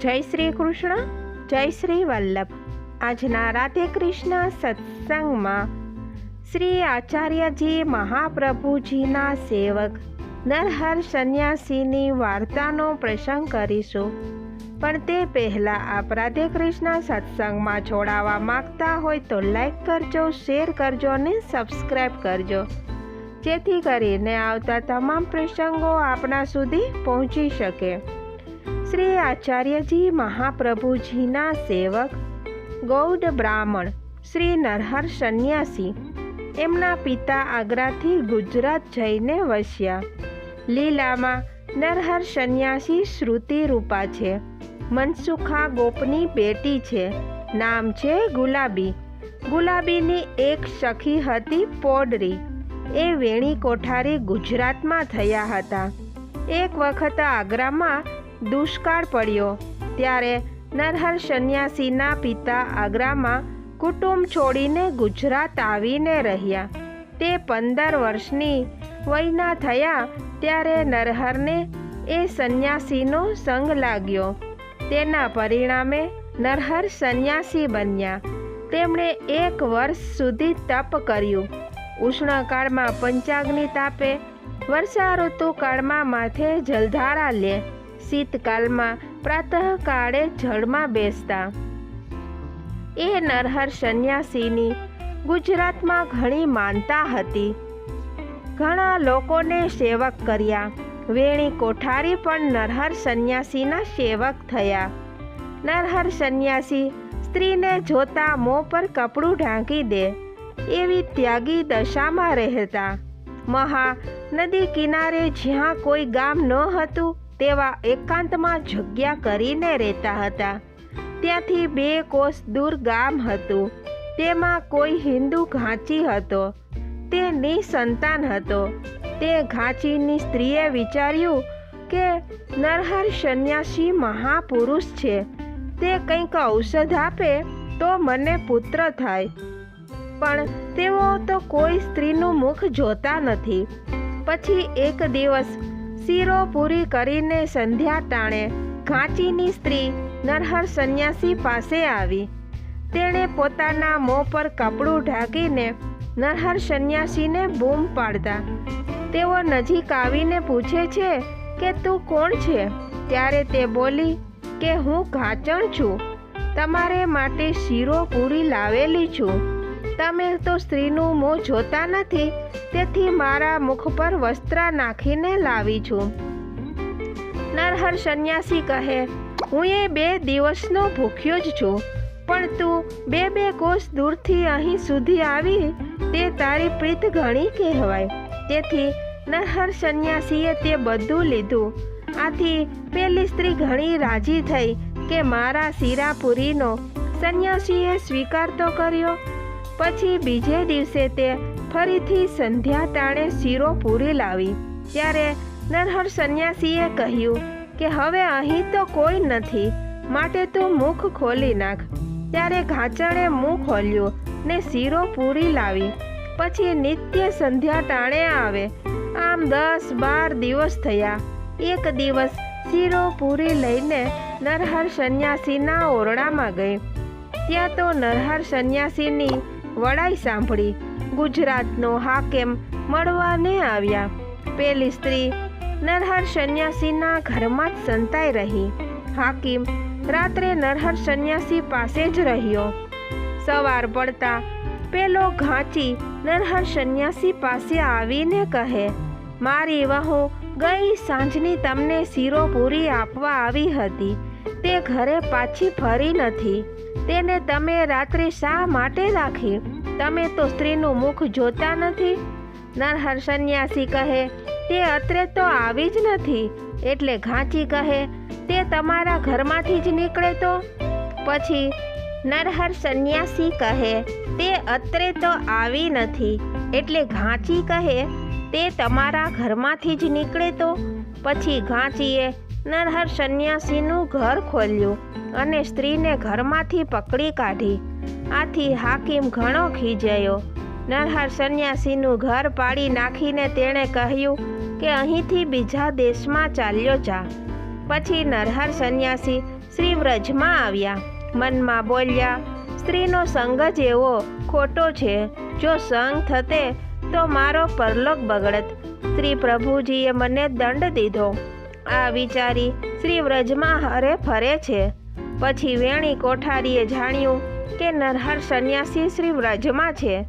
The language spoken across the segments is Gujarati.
જય શ્રી કૃષ્ણ, જય શ્રી વલ્લભ. આજના રાધે કૃષ્ણ સત્સંગમાં શ્રી આચાર્યજી મહાપ્રભુજીના સેવક, નરહર સંન્યાસીની વાર્તાનો પ્રસંગ કરીશું. પણ તે પહેલાં આપ રાધે કૃષ્ણ સત્સંગમાં જોડાવા માગતા હોય તો લાઈક કરજો, શેર કરજો અને સબસ્ક્રાઈબ કરજો. જેથી કરીને આવતા તમામ પ્રસંગો આપના સુધી પહોંચી શકે. શ્રી આચાર્યજી મહાપ્રભુજીના સેવક, ગૌડ બ્રાહ્મણ શ્રી નરહર સંન્યાસી, એમના પિતા આગ્રાથી ગુજરાત જઈને વસ્યા. લીલામાં નરહર સંન્યાસી શ્રુતિ રૂપા છે. મનસુખા ગોપની બેટી છે. નામ છે ગુલાબી. ગુલાબીની એક સખી હતી પોડરી. એ વેણી કોઠારી ગુજરાતમાં થયા હતા. એક વખત આગ્રામાં દુષ્કાળ પડ્યો. ત્યારે નરહર સંન્યાસીના પિતા આગ્રામાં કુટુંબ છોડીને ગુજરાત આવીને રહ્યા. તે પંદર વર્ષની વયના થયા ત્યારે નરહરને એ સંન્યાસીનો સંગ લાગ્યો. તેના પરિણામે નરહર સંન્યાસી બન્યા. તેમણે એક વર્ષ સુધી તપ કર્યું. ઉષ્ણકાળમાં પંચાગ્નિ તાપે વર્ષા ઋતુકાળમાં માથે જલધારા લે. શીતકાળમાં પ્રાતઃકાળે જળમાં બેસતા. એ નરહર સંન્યાસીની ગુજરાતમાં ઘણી માનતા હતી. ઘણા લોકોને સેવક કર્યા. વેણી કોઠારી પણ નરહર સંન્યાસીના સેવક થયા. નરહર સંન્યાસી સ્ત્રીને જોતા મોં પર કપડું ઢાંકી દે, એવી ત્યાગી દશામાં રહેતા. મહા નદી કિનારે જ્યાં કોઈ ગામ ન હતું તેવા એકાંતમાં જગ્યા કરીને રહેતા હતા. ત્યાંથી બે કોસ દૂર ગામ હતું. તેમાં કોઈ હિન્દુ ઘાંચી હતો. તે નિસંતાન હતો. તે ઘાંચીની સ્ત્રીએ વિચાર્યું કે નરહર સંન્યાસી મહાપુરુષ છે. તે કંઈક ઔષધ આપે તો મને પુત્ર થાય. પણ તેઓ તો કોઈ સ્ત્રીનું મુખ જોતા નથી. પછી એક દિવસ શીરો પૂરી કરીને સંધ્યા ટાણે ઘાંચીની સ્ત્રી નરહર સંન્યાસી પાસે આવી. તેણે પોતાના મોં પર કપડું ઢાંકીને નરહર સંન્યાસીને બૂમ પાડતા. તેઓ નજીક આવીને પૂછે છે કે, તું કોણ છે? ત્યારે તે બોલી, કે હું ઘાચણ છું. તમારે માટે શીરો પૂરી લાવેલી છું. તમે તો સ્ત્રીનું મોં જોતા નથી, તેથી મારા મુખ પર વસ્ત્ર નાખીને લાવી છું. નરહર સંન્યાસી કહે, હું એ બે દિવસનો ભૂખ્યો જ છું, પણ તું બે બે કોષ દૂરથી અહીં સુધી આવી, તે તારી પ્રીત ઘણી કહેવાય. તેથી નરહર સંન્યાસીએ તે બધું લીધું. આથી પેલી સ્ત્રી ઘણી રાજી થઈ કે મારા શીરાપુરીનો સંન્યાસીએ સ્વીકાર તો કર્યો પછી બીજે દિવસે તે ફરીથી સંધ્યા તાણે શીરો પૂરી લાવી. ત્યારે નરહર સંન્યાસીએ કહ્યું કે હવે અહીં તો કોઈ નથી, માટે તું મુખ ખોલી નાખ. ત્યારે ઘાચણે મું ખોલ્યું ને શીરો પૂરી લાવી. પછી નિત્ય સંધ્યા ટાણે આવે. આમ દસ બાર દિવસ થયા. એક દિવસ શીરો પૂરી લઈને નરહર સંન્યાસીના ઓરડામાં ગઈ. ત્યાં તો નરહર સંન્યાસીની વડાઈ સાંભળી. ગુજરાતનો હાકેમ મળવાને આવ્યા. પેલી સ્ત્રી નરહર સંન્યાસીના ઘરમાં જ સંતાઈ રહી. હાકીમ રાત્રે નરહર સંન્યાસી પાસે જ રહ્યો. સવાર પડતા પેલો ઘાંચી નરહર સંન્યાસી પાસે આવીને કહે, મારી વહુ ગઈ સાંજની તમને શીરો પૂરી આપવા આવી હતી. તે ઘરે પાછી ફરી નથી. તેને તમે રાત્રે શા માટે રાખી? તમે તો સ્ત્રીનું મુખ જોતા નથી. નરહર સંન્યાસી કહે, તે અત્રે તો આવી જ નથી. એટલે ઘાંચી કહે, તે તમારા ઘરમાંથી જ નીકળે તો? પછી નરહર સંન્યાસી કહે, તે અત્રે તો આવી નથી. એટલે ઘાંચી કહે, તે તમારા ઘરમાંથી જ નીકળે તો? પછી ઘાંચીએ નરહર સંન્યાસીનું ઘર ખોલ્યું અને સ્ત્રીને ઘરમાંથી પકડી કાઢી. આથી હાકીમ ઘણો ખીજાયો. નરહર સંન્યાસીનું ઘર પાડી નાખીને તેણે કહ્યું કે અહીંથી બીજા દેશમાં ચાલ્યો જા. પછી નરહર સંન્યાસી શ્રી વ્રજમાં આવ્યા. મનમાં બોલ્યા, સ્ત્રીનો સંગ જ એવો ખોટો છે. જો સંગ થતે તો મારો પરલોક બગડત. શ્રી પ્રભુજીએ મને દંડ દીધો. આ વિચારી શ્રી વ્રજમાં હરે ફરે છે. પછી વેણી કોઠારીએ જાણ્યું કે નરહર સંન્યાસી શ્રી વ્રજમાં છે.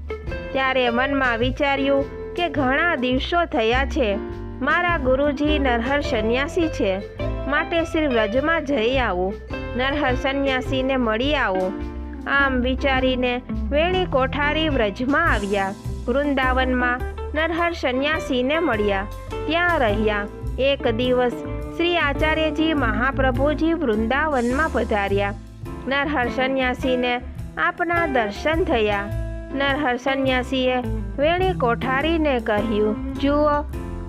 ત્યારે મનમાં વિચાર્યું કે ઘણા દિવસો થયા છે. મારા ગુરુજી નરહર સંન્યાસી છે. માટે શ્રી વ્રજમાં જઈ આવું. નરહર સંન્યાસીને મળી આવું. આમ વિચારીને વેણી કોઠારી વ્રજમાં આવ્યા. વૃંદાવનમાં નરહર સંન્યાસીને મળ્યા. ત્યાં રહ્યા. એક દિવસ શ્રી આચાર્યજી મહાપ્રભુજી વૃંદાવનમાં પધાર્યા. નરહર સંન્યાસીને આપના દર્શન થયા. નરહર સંન્યાસીએ વેણી કોઠારીને કહ્યું, જુઓ,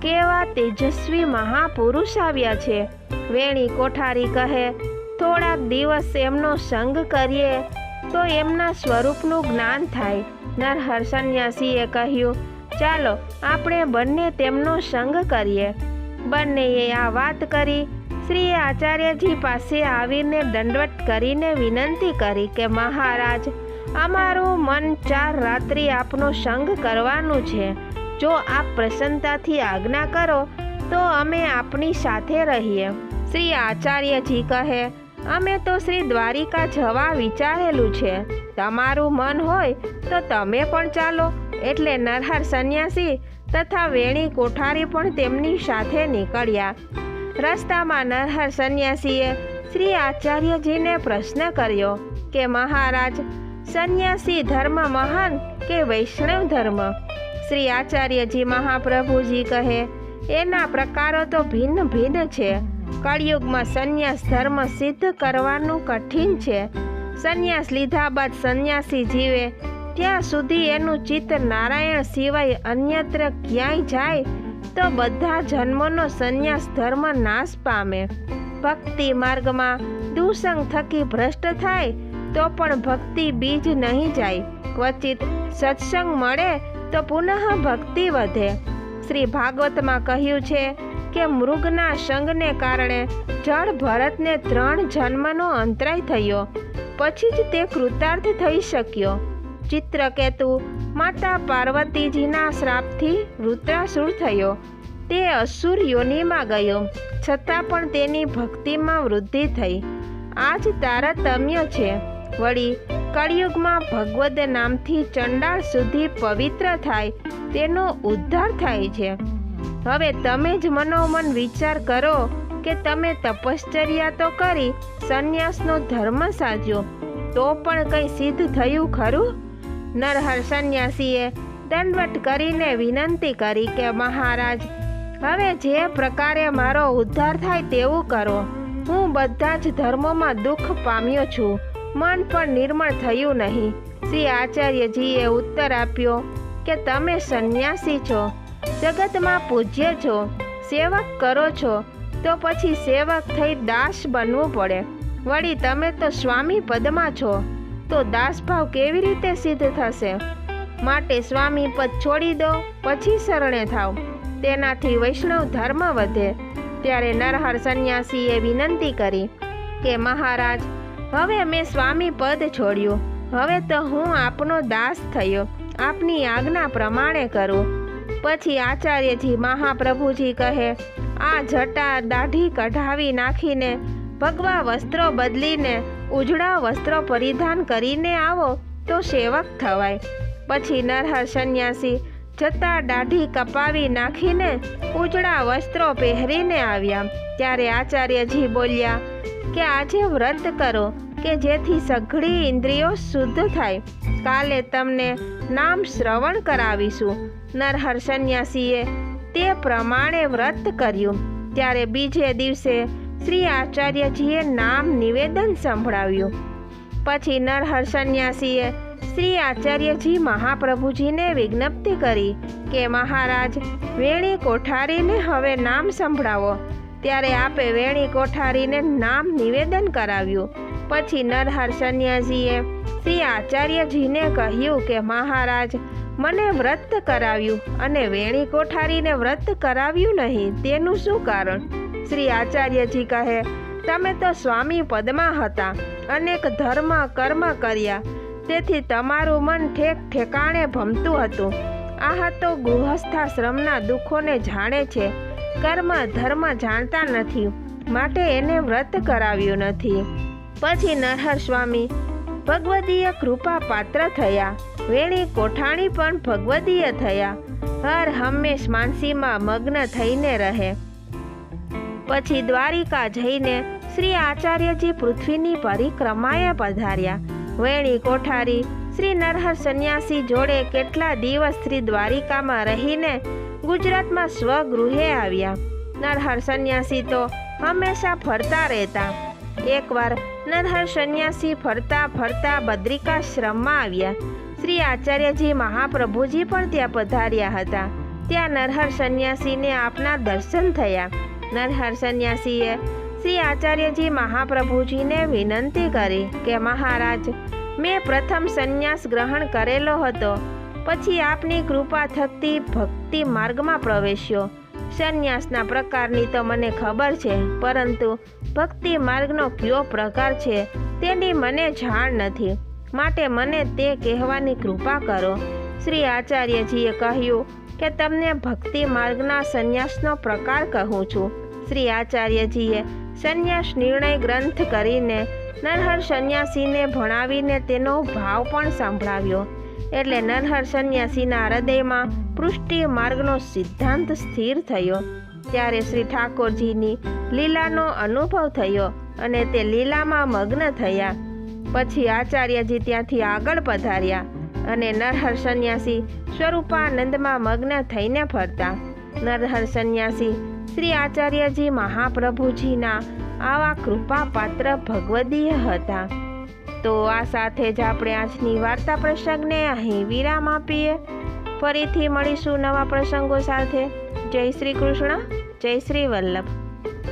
કેવા તેજસ્વી મહાપુરુષ આવ્યા છે. વેણી કોઠારી કહે, થોડાક દિવસ એમનો સંગ કરીએ તો એમના સ્વરૂપનું જ્ઞાન થાય. નરહર સંન્યાસીએ કહ્યું, ચાલો, આપણે બંને તેમનો સંગ કરીએ. બંનેએ આ વાત કરી. શ્રી આચાર્યજી પાસે આવીને દંડવત કરીને વિનંતી કરી કે, મહારાજ, અમારું મન ચાર રાત્રિ આપનો સંગ કરવાનું છે. જો આપ પ્રસન્નતાથી આજ્ઞા કરો, તો અમે આપની સાથે રહીએ. શ્રી આચાર્યજી કહે, અમે તો શ્રી દ્વારિકા જવા વિચારેલું છે. તમારું મન હોય તો તમે પણ ચાલો. એટલે નરહર સંન્યાસી તથા વેણી કોઠારી પણ તેમની સાથે નીકળ્યા. રસ્તામાં નરહર સંન્યાસીએ શ્રી આચાર્યજીને પ્રશ્ન કર્યો કે, મહારાજ, સંન્યાસી ધર્મ મહાન કે વૈષ્ણવ ધર્મ? શ્રી આચાર્યજી મહાપ્રભુજી કહે, એના પ્રકારો તો ભિન્ન ભિન્ન છે. કળિયુગમાં સંન્યાસ ધર્મ સિદ્ધ કરવાનું કઠિન છે. સંન્યાસ લીધા બાદ સંન્યાસી જીવે ત્યાં સુધી એનું ચિત્ત નારાયણ સિવાય અન્યત્ર ક્યાંય જાય, તો બધા જન્મોનો સંન્યાસ ધર્મ નાશ પામે. ભક્તિ માર્ગમાં દુસંગ થકી ભ્રષ્ટ થાય, તો પણ ભક્તિ બીજ નહીં જાય. ક્વચિત સત્સંગ મળે, તો પુનઃ ભક્તિ વધે. શ્રી ભાગવતમાં કહ્યું છે કે મૃગના સંગને કારણે જળ ભરતને ત્રણ જન્મનો અંતરાય થયો. પછી જ તે કૃતાર્થ થઈ શક્યો. ચિત્રકેતુ માતા પાર્વતીજીના શ્રાપથી વૃત્રાસુર થયો. તે અસુર યોનિમાં ગયો. છતાં પણ તેની ભક્તિમાં વૃદ્ધિ થઈ. આ જ તારતમ્ય છે. વળી, કળિયુગમાં ભગવદ નામથી ચંડાળ સુધી પવિત્ર થાય, તેનો ઉદ્ધાર થાય છે. હવે તમે જ મનોમન વિચાર કરો કે તમે તપશ્ચર્યા તો કરી, સંન્યાસનો ધર્મ સાજ્યો તો પણ કંઈ સિદ્ધ થયું ખરું? નરહર સંન્યાસીએ દંડવટ કરીને વિનંતી કરી કે, મહારાજ, હવે જે પ્રકારે મારો ઉદ્ધાર થાય તેવું કરો. હું બધા જ ધર્મોમાં દુઃખ પામ્યો છું. મન પણ નિર્મળ થયું નહીં. શ્રી આચાર્યજીએ ઉત્તર આપ્યો કે, તમે સંન્યાસી છો. જગતમાં પૂજ્ય છો. સેવક કરો છો. તો પછી સેવક થઈ દાસ બનવું પડે. વળી તમે તો સ્વામી પદમાં છો. તો દાસભાવ કેવી રીતે સિદ્ધ થશે? માટે સ્વામી પદ છોડી દો, પછી શરણે થાવ. તેનાથી વૈષ્ણવ ધર્મ વધે. ત્યારે નરહર સંન્યાસીએ વિનંતી કરી કે મહારાજ, હવે મેં સ્વામી પદ છોડ્યું. હવે તો હું આપનો દાસ થયો. આપની આજ્ઞા પ્રમાણે કરું. પછી આચાર્યજી મહાપ્રભુજી કહે, આ જટા દાઢી કઢાવી નાખીને ભગવા વસ્ત્રો બદલીને ઉજળા વસ્ત્રો પરિધાન કરીને આવો તો સેવક થવાય. પછી નરહર સંન્યાસી જતા દાઢી કપાવી નાખીને ઉજળા વસ્ત્રો પહેરીને આવ્યા. ત્યારે આચાર્યજી બોલ્યા, કે આજે વ્રત કરો, કે જેથી સઘળી ઇન્દ્રિયો શુદ્ધ થાય. કાલે તમને નામ શ્રવણ કરાવીશું. નરહર સંન્યાસીએ તે પ્રમાણે વ્રત કર્યું. ત્યારે બીજે દિવસે શ્રી આચાર્યજીએ નામ નિવેદન સંભળાવ્યું. પછી નરહર સંન્યાસીએ શ્રી આચાર્યજી મહાપ્રભુજીને વિજ્ઞપ્તિ કરી કે, મહારાજ, વેણી કોઠારીને હવે નામ સંભળાવો. ત્યારે આપે વેણી કોઠારીને નામ નિવેદન કરાવ્યું. પછી નરહર સંન્યાસીએ શ્રી આચાર્યજીને કહ્યું કે, મહારાજ મને વ્રત કરાવ્યું અને વેણી કોઠારીને વ્રત કરાવ્યું નહીં, તેનું શું કારણ? શ્રી આચાર્યજી કહે, તમે તો સ્વામી પદમાં હતા, અનેક ધર્મ કર્મ કર્યા, તેથી તમારું મન ઠેક ઠેકાણે ભમતું હતું. આ તો ગૃહસ્થાશ્રમના દુઃખોને જાણે છે, કર્મ ધર્મ જાણતા નથી, માટે એને વ્રત કરાવ્યું નથી. પછી નરહર સ્વામી ભગવદીય કૃપા પાત્ર થયા. વેણી કોઠાણી પણ ભગવદીય થયા. હર હંમેશ માનસીમાં મગ્ન થઈને રહે. પછી દ્વારિકા જઈને શ્રી આચાર્યજી પૃથ્વીની પરિક્રમાએ પધાર્યા. વેણી કોઠારી શ્રી નરહર સંન્યાસી જોડે કેટલા દિવસ શ્રી દ્વારિકામાં રહીને ગુજરાતમાં સ્વગૃહે આવ્યા. નરહર સંન્યાસી તો હંમેશા ફરતા રહેતા. એકવાર નરહર સંન્યાસી ફરતા ફરતા બદ્રિકાશ્રમમાં આવ્યા. શ્રી આચાર્યજી મહાપ્રભુજી પણ ત્યાં પધાર્યા હતા. ત્યાં નરહર સંન્યાસીને આપના દર્શન થયા. નરહર સંન્યાસીએ શ્રી આચાર્યજી મહાપ્રભુજીને વિનંતી કરી કે, મહારાજ, મેં પ્રથમ સંન્યાસ ગ્રહણ કરેલો હતો. પછી આપની કૃપા થકતી ભક્તિ માર્ગમાં પ્રવેશ્યો. સંન્યાસના પ્રકારની તો મને ખબર છે, પરંતુ ભક્તિ માર્ગનો કયો પ્રકાર છે તેની મને જાણ નથી. માટે મને તે કહેવાની કૃપા કરો. શ્રી આચાર્યજીએ કહ્યું કે તમને ભક્તિ માર્ગના સંન્યાસનો પ્રકાર કહું છું. શ્રી આચાર્યજીએ સંન્યાસ નિર્ણય ગ્રંથ કરીને નરહર સંન્યાસીને ભણાવીને તેનો ભાવ પણ સંભળાવ્યો. એટલે નરહર સંન્યાસીના હૃદયમાં પૃષ્ટિ માર્ગનો સિદ્ધાંત સ્થિર થયો. ત્યારે શ્રી ઠાકોરજીની લીલાનો અનુભવ થયો અને તે લીલામાં મગ્ન થયા. પછી આચાર્યજી ત્યાંથી આગળ પધાર્યા અને નરહર સંન્યાસી સ્વરૂપાનંદમાં મગ્ન થઈને ફરતા. નરહર સંન્યાસી શ્રી આચાર્યજી મહાપ્રભુજીના આવા કૃપાપાત્ર ભગવદીય હતા. તો આ સાથે જ આપણે આજની વાર્તા પ્રસંગને અહીં વિરામ આપીએ. ફરીથી મળીશું નવા પ્રસંગો સાથે. જય શ્રી કૃષ્ણ, જય શ્રી વલ્લભ.